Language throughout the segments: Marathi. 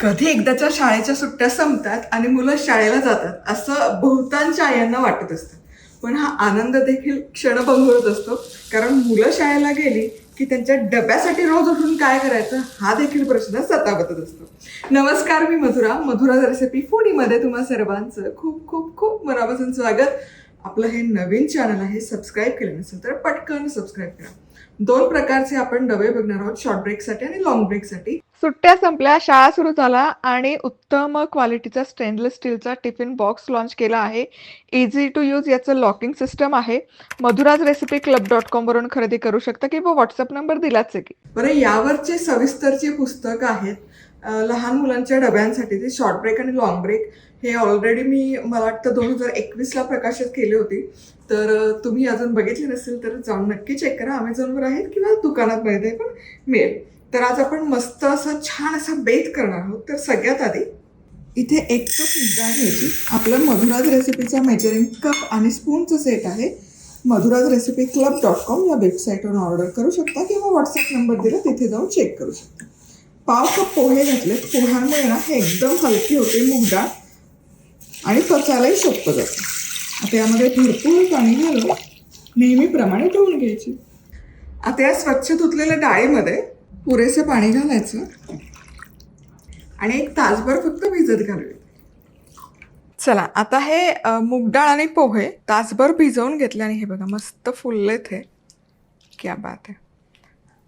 कधी एकदाच्या शाळेच्या सुट्ट्या संपतात आणि मुलं शाळेला जातात असं बहुतांश आयांना वाटत असतं. पण हा आनंद देखील क्षणभंगुरत असतो. कारण मुलं शाळेला गेली की त्यांच्या डब्यासाठी रोज उठून काय करायचं हा देखील प्रश्न सतावतच असतो. नमस्कार मी मधुरा. मधुरा रेसिपी फुडीमध्ये तुम्हा सर्वांचं खूप खूप खूप मनापासून स्वागत. आपलं हे नवीन चॅनल आहे सबस्क्राईब केलं नसेल तर पटकन सबस्क्राईब करा. दोन प्रकारचे आपण डबे बघणार आहोत शॉर्ट ब्रेकसाठी आणि लॉंग ब्रेकसाठी सुट्ट्या संपल्या शाळा सुरू झाला आणि उत्तम क्वालिटीचा स्टेनलेस स्टीलचा टिफिन बॉक्स लॉन्च केला आहे. इझी टू यूज याचं लॉकिंग सिस्टम आहे. मधुराज रेसिपी क्लब डॉट कॉमवरून खरेदी करू शकता किंवा व्हॉट्सअप नंबर दिलाच आहे की. बरं यावरचे सविस्तरचे पुस्तक आहेत लहान मुलांच्या डब्यांसाठी ते शॉर्ट ब्रेक आणि लॉंग ब्रेक हे ऑलरेडी मी मला वाटतं दोन हजार एकवीसला प्रकाशित केली होती. तर तुम्ही अजून बघितली नसेल तर जाऊन नक्की चेक करा. अमेझॉनवर आहेत किंवा दुकानात मिळते पण मिळेल. तर आज आपण मस्त असं छान असा बेत करणार आहोत. तर सगळ्यात आधी इथे एक कप डाळ घ्यायची. आपलं मधुराज रेसिपीचा मेजरिंग कप आणि स्पूनचं सेट आहे. Madhura's recipe club dot com या वेबसाईटवरून ऑर्डर करू शकता किंवा व्हॉट्सअप नंबर दिला तिथे जाऊन चेक करू शकता. पाव कप पोहे घातलेत पोह्यांमुळे ना हे एकदम हलकी होते मूग डाळ आणि पचायलाही सोपं जातं. आता यामध्ये भरपूर पाणी घालून नेहमीप्रमाणे धुवून घ्यायची. आता या स्वच्छ धुतलेल्या डाळीमध्ये पुरेसे पाणी घालायचं आणि एक तासभर फक्त भिजत घालूया चला आता हे मूग डाळ आणि पोहे तासभर भिजवून घेतले आणि हे बघा मस्त फुललेत हे. क्या बात आहे.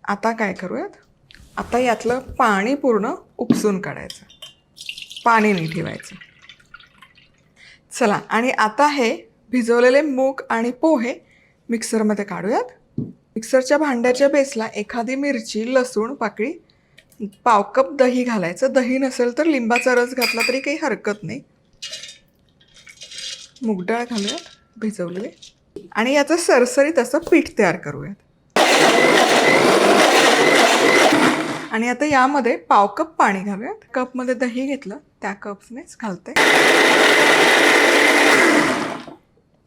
आता काय करूयात? आता यातलं पाणी पूर्ण उपसून काढायचं. पाणी नाही ठेवायचं. चला आणि आता हे भिजवलेले मूग आणि पोहे मिक्सरमध्ये काढूयात. मिक्सरच्या भांड्याच्या बेसला एखादी मिरची लसूण पाकळी पाव कप दही घालायचं. दही नसेल तर लिंबाचा रस घातला तरी काही हरकत नाही. मुगडाळ घालूयात भिजवलेले. आणि याचं सरसरीत असं पीठ तयार करूयात. आणि आता यामध्ये पाव कप पाणी घालूयात. कपमध्ये दही घेतलं त्या कप्सनेच घालते.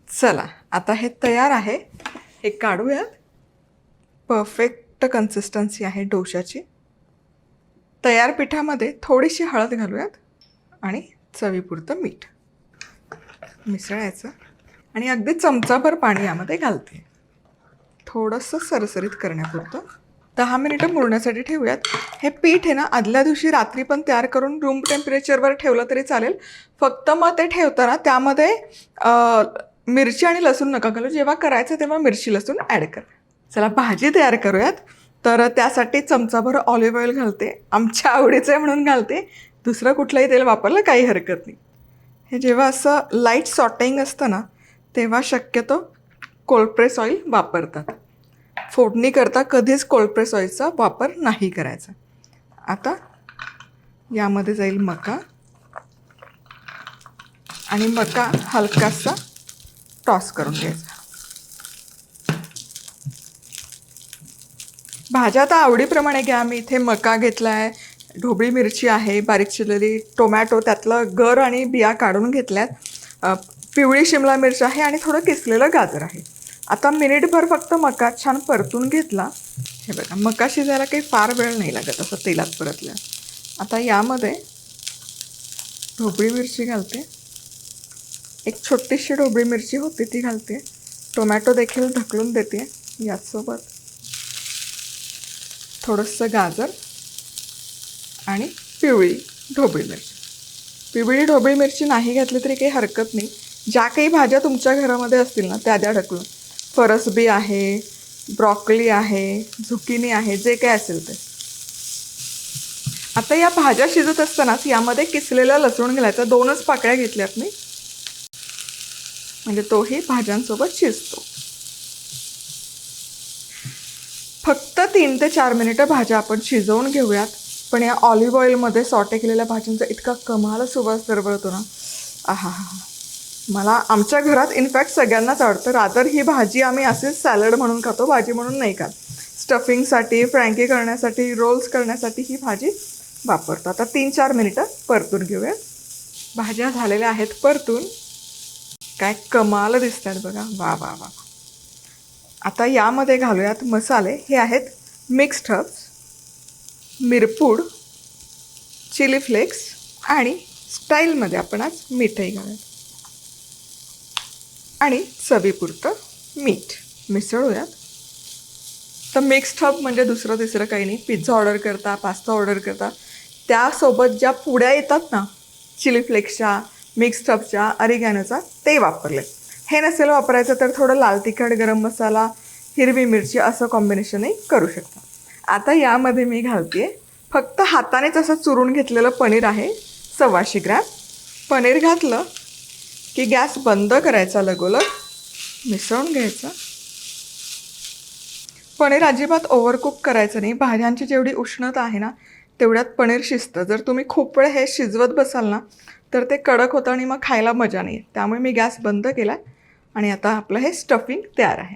चला आता हे तयार आहे. हे काढूयात. परफेक्ट कन्सिस्टन्सी आहे डोशाची तयार पिठामध्ये थोडीशी हळद घालूयात आणि चवीपुरतं मीठ. मिसळायचं. आणि अगदी चमचाभर पाणी यामध्ये घालते. थोडंसं सरसरीत करण्यापुरतं. दहा मिनिटं मुरण्यासाठी ठेवूयात. हे पीठ आहे ना आदल्या दिवशी रात्री पण तयार करून रूम टेम्परेचरवर ठेवलं तरी चालेल. फक्त मग ते ठेवताना त्यामध्ये मिरची आणि लसूण नका घालू. जेव्हा करायचं तेव्हा मिरची लसूण ॲड करा. चला भाजी तयार करूयात. तर त्यासाठी चमचाभर ऑलिव्ह ऑइल घालते. आमच्या आवडीचं आहे म्हणून घालते. दुसरं कुठलंही तेल वापरलं काही हरकत नाही. हे जेव्हा असं लाइट सॉटिंग असतं ना तेव्हा शक्यतो कोल्प्रेस ऑइल वापरतात. फोडणी करता कधीच कोल्प्रेस ऑइलचा वापर नाही करायचा. आता यामध्ये जाईल मका. आणि मका हलकासा टॉस करून घ्यायचा. भाज्या आता आवडीप्रमाणे घ्या. मी इथे मका घेतला आहे ढोबळी मिरची आहे बारीक चिरलेली टोमॅटो त्यातलं गर आणि बिया काढून घेतल्यात. पिवळी शिमला मिरची आहे आणि थोडं किसलेलं गाजर आहे. आता मिनिटभर फक्त मका छान परतून घेतला. हे बघा मका शिजायला काही फार वेळ नाही लागत असं तेलात परतल्या. आता यामध्ये ढोबळी मिरची घालते. एक छोटीशी ढोबळी मिरची होती ती घालते. टोमॅटो देखील ढकलून देते याचसोबत थोडंसं गाजर आणि पिवळी ढोबळी मिरची. पिवळी ढोबळी मिरची नाही घातली तरी काही हरकत नाही. ज्या काही भाज्या तुमच्या घरामध्ये असतील ना त्या द्या ढकलून. फरसबी आहे ब्रॉकली आहे झुकिनी आहे जे काय असेल ते. आता या भाज्या शिजत असतानाच यामध्ये किसलेला लसूण घालायचा. दोनच पाकळ्या घेतल्यात मी. म्हणजे तोही भाज्यांसोबत शिजतो. फक्त तीन ते चार मिनिटं भाज्या आपण शिजवून घेऊयात. पण या ऑलिव्ह ऑइलमध्ये सॉटे केलेल्या भाज्यांचा इतका कमाल सुवास दरवळतो ना. आहा हा मला आमच्या घरात इनफॅक्ट सगळ्यांनाच आवडतं. रादर ही भाजी आम्ही असेच सॅलड म्हणून खातो भाजी म्हणून नाही खात. स्टफिंगसाठी फ्रँकी करण्यासाठी रोल्स करण्यासाठी ही भाजी वापरतो. आता तीन चार मिनिटं परतून घेऊयात. भाज्या झालेल्या आहेत परतून. काय कमाल दिसतात बघा. वा वा वा. आता यामध्ये घालूयात मसाले. हे आहेत मिक्स्ड हर्ब्स मिरपूड चिली फ्लेक्स आणि स्टाईलमध्ये आपण आज मीठही घालूया आणि चवीपुरतं मीठ मिसळूयात. तर मिक्स्ड हब म्हणजे दुसरं तिसरं काही नाही. पिझ्झा ऑर्डर करता पास्ता ऑर्डर करता. त्यासोबत ज्या पुड्या येतात ना चिली फ्लेक्सच्या मिक्स्ड हबच्या अरिगॅनोचा ते वापरले हे नसेल वापरायचं तर थोडं लाल तिखट गरम मसाला हिरवी मिरची असं कॉम्बिनेशनही करू शकता. आता यामध्ये मी घालते फक्त हातानेच असं चुरून घेतलेलं पनीर आहे सव्वाशे ग्रॅम. पनीर घातलं की गॅस बंद करायचा लगोलग. मिसळून घ्यायचं. पनीर अजिबात ओव्हरकुक करायचं नाही. भाज्यांची जेवढी उष्णता आहे ना तेवढ्यात पनीर शिजतं. जर तुम्ही खूप वेळ हे शिजवत बसाल ना तर ते कडक होतं आणि मग खायला मजा नाही त्यामुळे मी गॅस बंद केला आहे आणि आता आपलं हे स्टफिंग तयार आहे.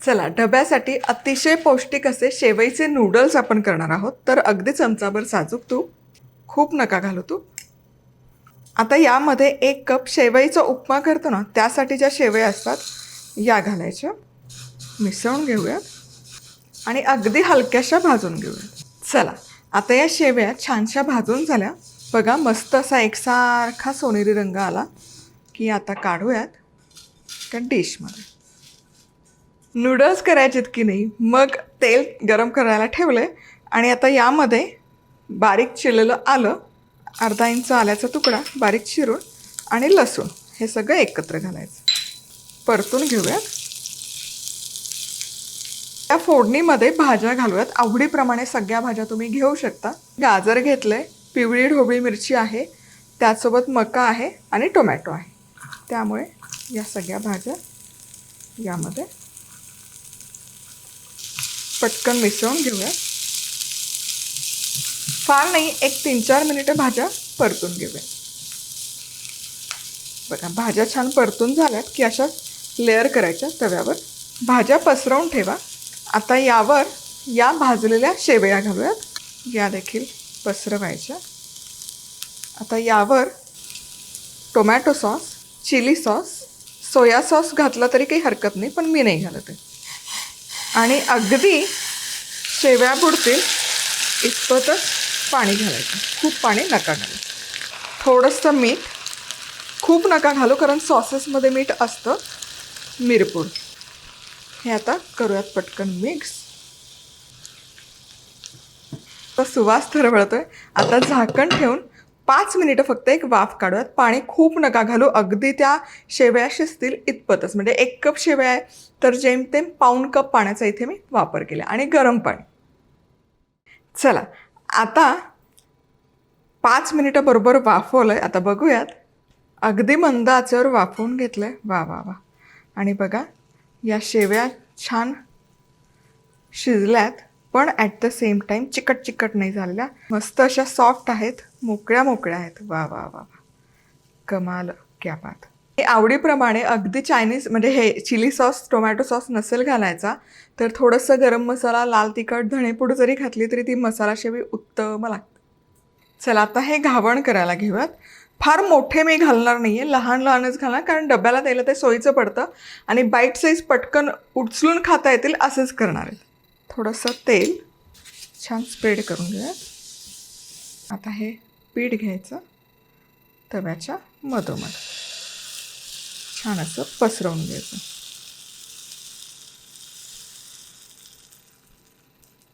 चला डब्यासाठी अतिशय पौष्टिक असे शेवईचे नूडल्स आपण करणार आहोत. तर अगदी चमचाभर साजूक तूप खूप नका घालू तूप आता यामध्ये एक कप शेवईचा उपमा करतो ना त्यासाठी ज्या शेवया असतात या घालायच्या. मिसळून घेऊयात आणि अगदी हलक्याशा भाजून घेऊयात चला आता या शेवया छानशा भाजून झाल्या. बघा मस्त असा एकसारखा सोनेरी रंग आला की आता काढूयात. त्या डिशमध्ये. नूडल्स करायचेत की नाही मग तेल गरम करायला ठेवलं आणि आता यामध्ये बारीक चिरलेलं आलं अर्धा इंच आल्याचा तुकडा बारीक चिरून आणि लसूण हे सगळं एकत्र घालायचं. परतून घेऊयात. या फोडणीमध्ये भाज्या घालूयात. आवडीप्रमाणे सगळ्या भाज्या तुम्ही घेऊ शकता. गाजर घेतलं आहे पिवळी ढोबळी मिरची आहे त्याचसोबत मका आहे आणि टोमॅटो आहे. त्यामुळे या सगळ्या भाज्या यामध्ये. पटकन मिसळून घेऊया. फार नाही एक तीन चार मिनिटं भाज्या परतून घेऊया. बघा भाज्या छान परतून झाल्यात की अशा लेअर करायच्या तव्यावर. भाज्या पसरवून ठेवा. आता यावर या भाजलेल्या शेवया घालूयात. या देखील पसरवायच्या. आता यावर tomato sauce chili sauce soya sauce घातला तरी काही हरकत नाही पण मी नाही घालत आहे. आणि अगदी शेव्या बुडतील इतपतच पाणी घालायचं. खूप पाणी नका घालू. थोडंसं मीठ खूप नका घालू कारण सॉसेसमध्ये मीठ असतं मिरपूड. हे आता करूयात पटकन मिक्स. तर सुवास आहे आता झाकण ठेवून पाच मिनिटं फक्त एक वाफ काढूयात पाणी खूप नका घालू. अगदी त्या शेवया शिजतील इतपतच. म्हणजे एक कप शेवया आहे तर जेमतेम पाऊण कप पाण्याचा इथे मी वापर केला. आणि गरम पाणी. चला आता पाच मिनिटं बरोबर वाफवलं आहे आता बघूयात. अगदी मंद आचेवर वाफवून घेतलं आहे वा वा वा. आणि बघा या शेवया छान शिजल्यात. पण ॲट द सेम टाईम चिकट चिकट नाही झालेल्या. मस्त अशा सॉफ्ट आहेत. मोकळ्या मोकळ्या आहेत. वा वा वा वा. कमाल. क्या बात. हे आवडीप्रमाणे अगदी चायनीज म्हणजे हे चिली सॉस टोमॅटो सॉस नसेल घालायचा तर थोडंसं गरम मसाला लाल तिखट धणेपूड जरी घातली तरी ती मसाला शेवी उत्तम लागते. चला आता हे घावण करायला घेऊयात. फार मोठे मी घालणार नाही आहे लहान लहानच घालणार कारण डब्याला द्यायला ते सोयीचं पडतं आणि बाईट साईज पटकन उचलून खाता येतील असंच करणार आहेत. थोडंसं तेल छान स्प्रेड करून घेऊयात आता हे पीठ घ्यायचं तव्याच्या मधोमध. छान असं पसरवून घ्यायचं.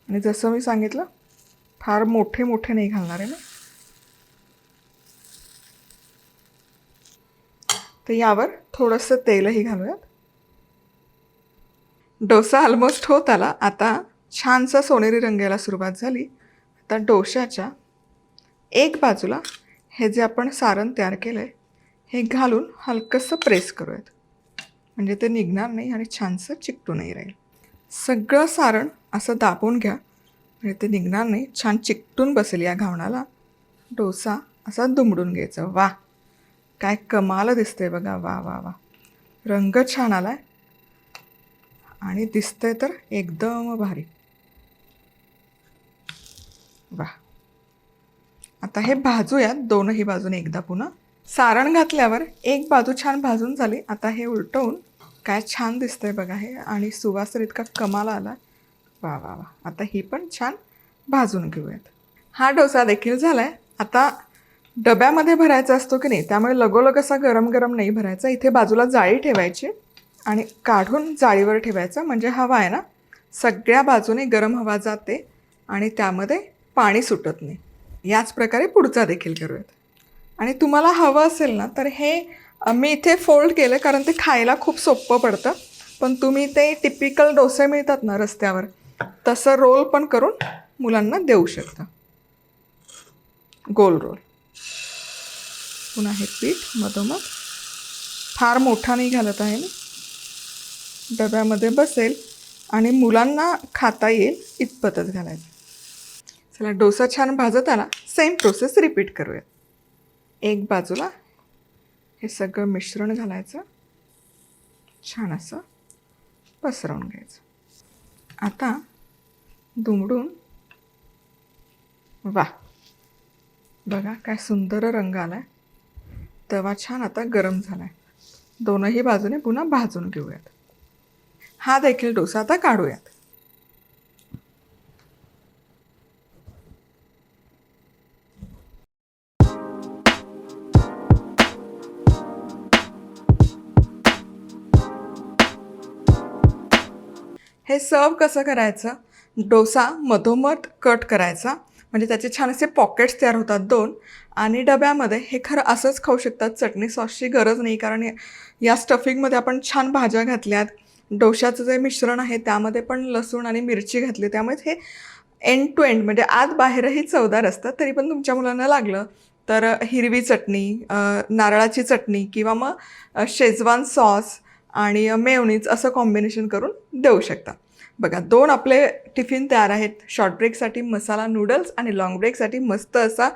आणि जसं मी सांगितलं फार मोठे मोठे नाही घालणार आहे ना. तर यावर थोडंसं तेलही घालूयात. डोसा ऑलमोस्ट होत आला. आता छानसा सोनेरी रंग यायला सुरुवात झाली. आता डोशाच्या एक बाजूला हे जे आपण सारण तयार केलं आहे हे घालून हलकंसं प्रेस करूयात. म्हणजे ते निघणार नाही आणि छानसं चिकटूनही राहील. सगळं सारण असं दाबून घ्या. म्हणजे ते निघणार नाही. छान चिकटून बसेल या घावणाला. डोसा असा दुमडून घ्यायचा. वा काय कमाल दिसतंय बघा. वा वा वा रंग छान आला आहे आणि दिसतंय तर एकदम भारी. वा आता हे भाजूयात दोनही बाजूने एकदा पुन्हा. सारण घातल्यावर एक बाजू छान भाजून झाली. आता हे उलटवून काय छान दिसतंय बघा हे. आणि सुवास तर इतका कमाल आला. वा वा वा आता ही पण छान भाजून घेऊयात. हा डोसा देखील झालाय. आता डब्यामध्ये भरायचा असतो की नाही? त्यामुळे लगोलग असा गरम गरम नाही भरायचा. इथे बाजूला जाळी ठेवायची. आणि काढून जाळीवर ठेवायचं. म्हणजे हवा आहे ना सगळ्या बाजूने गरम हवा जाते आणि त्यामध्ये पाणी सुटत नाही. याच प्रकारे पुढचा देखील करूयात आणि तुम्हाला हवं असेल ना तर हे मी इथे फोल्ड केलं कारण ते खायला खूप सोपं पडतं. पण तुम्ही ते टिपिकल डोसे मिळतात ना रस्त्यावर तसं रोल पण करून मुलांना देऊ शकता. गोल रोल. पुन्हा हे पीठ मधोमध. फार मोठा नाही घालत आहे मी. डब्यामध्ये बसेल आणि मुलांना खाता येईल इतपतच घालायचं. चला डोसा छान भाजत आला सेम प्रोसेस रिपीट करूयात एक बाजूला हे सगळं मिश्रण घालायचं. छान असं पसरवून घ्यायचं. आता दुमडून वा. बघा काय सुंदर रंग आला आहे तवा छान आता गरम झाला आहे दोनही बाजूने पुन्हा भाजून घेऊयात. हा देखील डोसा आता काढूयात. हे सर्व कसं करायचं? डोसा मधोमध कट करायचा. म्हणजे त्याचे छान असे पॉकेट्स तयार होतात दोन. आणि डब्यामध्ये हे खरं असंच खाऊ शकतात. चटणी सॉसची गरज नाही. कारण या- स्टफिंगमध्ये आपण छान भाज्या घातल्यात. डोशाचं जे मिश्रण आहे त्यामध्ये पण लसूण आणि मिरची घातली. त्यामुळे हे एंड टू एंड म्हणजे आत बाहेरही चवदार असतात तरी पण तुमच्या मुलांना लागलं. तर हिरवी चटणी नारळाची चटणी किंवा मग शेजवान सॉस आणि मेवनीज असं कॉम्बिनेशन करून देऊ शकता. बघा दोन आपले टिफिन तयार आहेत. शॉर्ट ब्रेकसाठी मसाला नूडल्स आणि लाँग ब्रेकसाठी मस्त असा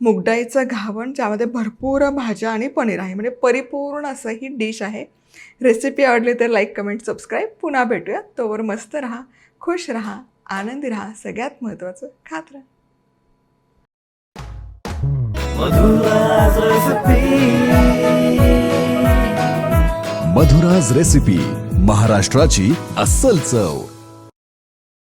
मुगडाईचं घावण ज्यामध्ये भरपूर भाज्या आणि पनीर आहे. म्हणजे परिपूर्ण असं ही डिश आहे. रेसिपी आवडली तर लाईक कमेंट सबस्क्राईब पुन्हा भेटूया. तोवर मस्त राहा खुश राहा आनंदी राहा. सगळ्यात महत्त्वाचं खात राहा. मधुराज रेसिपी महाराष्ट्राची अस्सल चव.